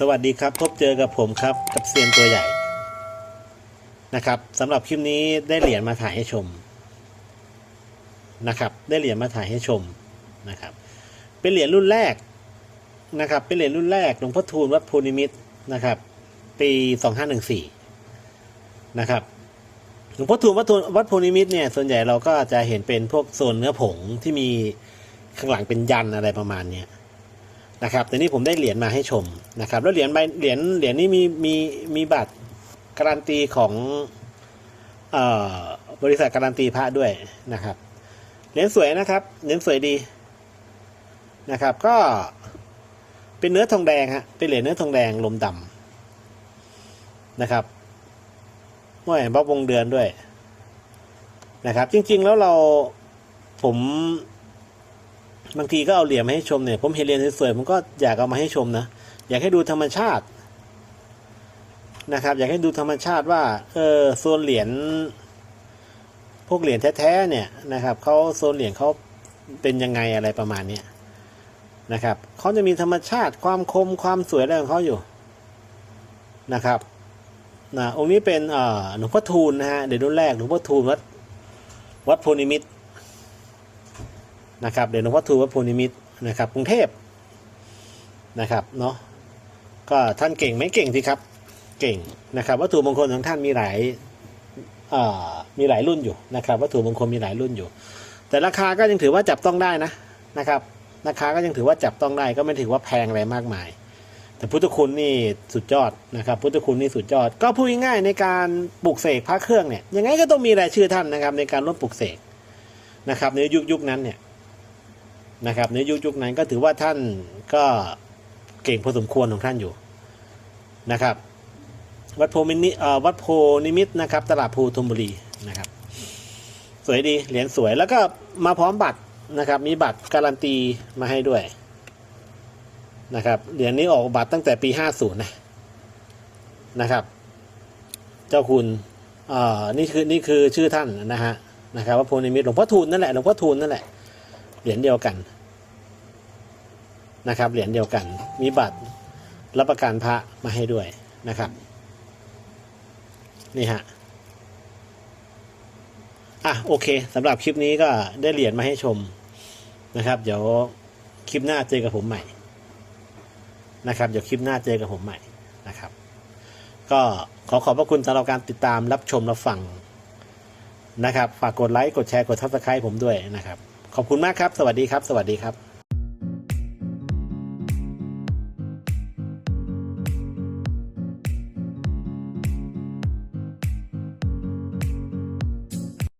สวัสดีครับ พบเจอกับผมครับ กับเซียนตัวใหญ่นะครับสำหรับคลิปนี้ได้เหรียญมาถ่ายให้ชมนะครับ ได้เหรียญมาถ่ายให้ชมนะครับ เป็นเหรียญรุ่นแรกนะครับ เป็นเหรียญรุ่นแรกหลวงพ่อทูลวัดภูนิมิตรนะครับ ปีสองห้าหนึ่งสี่นะครับหลวงพ่อทูลวัดทูลวัดภูนิมิตรเนี่ยส่วนใหญ่เราก็จะเห็นเป็นพวกโซนเนื้อผงที่มีข้างหลังเป็นยันอะไรประมาณเนี้ย นะครับแต่นี่ผมได้เหรียญมาให้ชมนะครับ แล้วเหรียญใบเหรียญเหรียญนี้มีมีมีบัตรการันตีของเอ่อบริษัทการันตีพระด้วยนะครับเหรียญสวยนะครับเหรียญสวยดีนะครับ ก็เป็นเนื้อทองแดงฮะเป็นเหรียญเนื้อทองแดงลมดำนะครับว่าเห็นบ๊อบวงเดือนด้วยนะครับ จริง ๆ แล้วเราผม บางทีก็เอาเหรียญมาให้ชมเนี่ย ผมเห็นเหรียญสวยๆผมก็อยากเอามาให้ชมนะ อยากให้ดูธรรมชาตินะครับ อยากให้ดูธรรมชาติว่า เออโซนเหรียญพวกเหรียญแท้ๆเนี่ยนะครับเขาโซนเหรียญเขาเป็นยังไงอะไรประมาณเนี้นะครับเขาจะมีธรรมชาติความคมความสวยอะไรของเขาอยู่นะครับนะองค์นี้เป็นเอ่อหลวงพ่อทูลนะฮะเดี๋ยวรุ่นแรกหลวงพ่อทูลวัดวัดโพนิมิตร นะครับเดี๋ยวหลวงพ่อทูวัดภูนิมิตนะครับกรุงเทพนะครับเนาะก็ท่านเก่งไหมเก่งสิครับเก่งนะครับวัตถุมงคลของท่านมีหลายมีหลายรุ่นอยู่นะครับวัตถุมงคลมีหลายรุ่นอยู่ แต่ราคาก็ยังถือว่าจับต้องได้นะนะครับราคาก็ยังถือว่าจับต้องได้ก็ไม่ถือว่าแพงอะไรมากมาย แต่พุทธคุณนี่สุดยอดนะครับพุทธคุณนี่สุดยอด ก็พูดง่ายในการปลูกเสกพระเครื่องเนี่ยยังไงก็ต้องมีรายชื่อท่านนะครับในการร่วมปลูกเสกนะครับในยุคยุคนั้นเนี่ย นะครับในยุคยุคนั้นก็ถือว่าท่านก็เก่งพอสมควรของท่านอยู่นะครับ วัดโพมินิเอ่อวัดโพนิมิตนะครับ ตลาดภูธนบุรีนะครับ สวยดีเหรียญสวยแล้วก็มาพร้อมบัตรนะครับ มีบัตรการันตีมาให้ด้วยนะครับเหรียญนี้ออกบัตรตั้งแต่ปีห้าศูนะนะครับ เจ้าคุณเอ่อนี่คือนี่คือชื่อท่านนะฮะนะครับวัดโพนิมิตหลวงพ่อทูลนั่นแหละหลวงพ่อทูลนั่นแหละ เหรียญเดียวกันนะครับเหรียญเดียวกัน มีบัตรรับประกันพระมาให้ด้วยนะครับ นี่ฮะอะโอเคสำหรับคลิปนี้ก็ได้เหรียญมาให้ชมนะครับ เดี๋ยวคลิปหน้าเจอกับผมใหม่นะครับ เดี๋ยวคลิปหน้าเจอกับผมใหม่นะครับ ก็ขอขอบพระคุณสำหรับการติดตามรับชมรับฟังนะครับ ฝากกดไลค์กดแชร์กดทับสไครต์ผมด้วยนะครับ ขอบคุณมากครับ สวัสดีครับ สวัสดีครับ